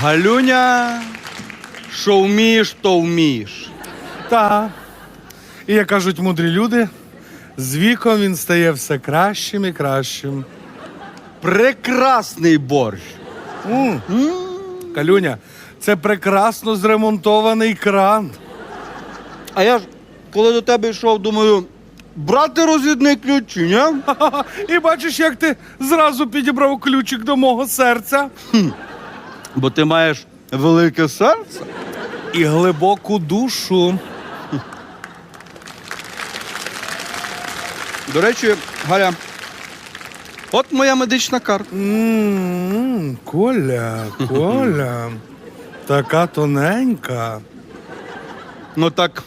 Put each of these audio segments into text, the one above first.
Галюня, що вмієш, то вмієш. Та. І як кажуть мудрі люди, з віком він стає все кращим і кращим. Прекрасний борщ. М. Калюня, це прекрасно зремонтований кран. А я ж, коли до тебе йшов, думаю, брати розвідний ключ, чи ні? І бачиш, як ти зразу підібрав ключик до мого серця Бо ти маєш велике серце. і глибоку душу. До речі, Галя, от моя медична карта. М, Коля, Коля, така тоненька. Ну так,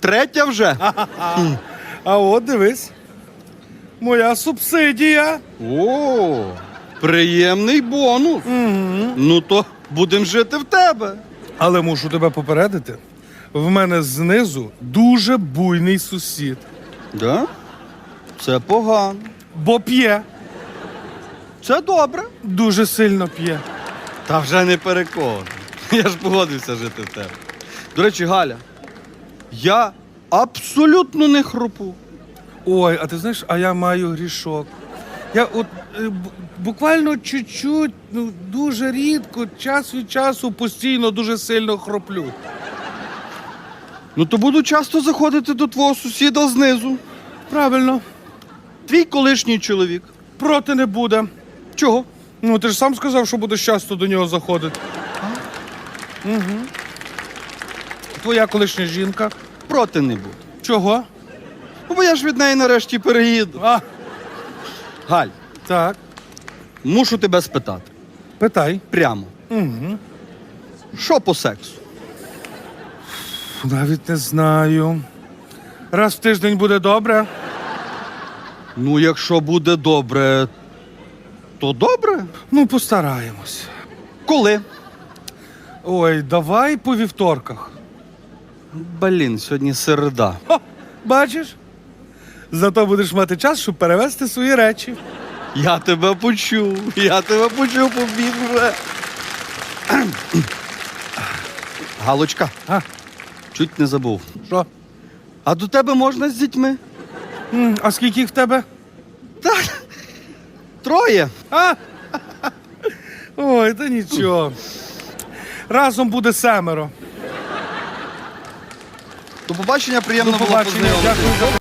третя вже. А от дивись. Моя субсидія. О, приємний бонус. Ну то будемо жити в тебе. Але мушу тебе попередити. В мене знизу дуже буйний сусід, Да? Це погано. бо п'є, Це добре. дуже сильно п'є. Та вже не переконаний. Я ж погодився жити в тебе. До речі, Галя, я абсолютно не хропу. Ой, а ти знаєш, а я маю грішок. Я от е, буквально чуть-чуть, ну дуже рідко, час від часу постійно дуже сильно хроплю. Ну то буду часто заходити до твого сусіда знизу. Правильно, Твій колишній чоловік. проти не буде. Чого? Ну, ти ж сам сказав, що будеш часто до нього заходити. Угу. Твоя колишня жінка. Проти не буду. Чого? Ну, бо я ж від неї нарешті переїду. А, Галь, так, мушу тебе спитати. питай. Прямо. Угу. Що по сексу? Навіть не знаю. Раз в тиждень буде добре. Ну, якщо буде добре, то добре. Ну, постараємось. Коли? Ой, давай по вівторках. Блін, сьогодні середа. О, бачиш? Зато будеш мати час, щоб перевезти свої речі. Я тебе почув. Я тебе почув, побіг вже. Галочка, А, чуть не забув. що? А до тебе можна з дітьми? М, А скільки їх в тебе? Так. Троє. А? Ой, та нічого. Разом буде семеро. До побачення, приємно До було побачення. познайомитися. Дякую за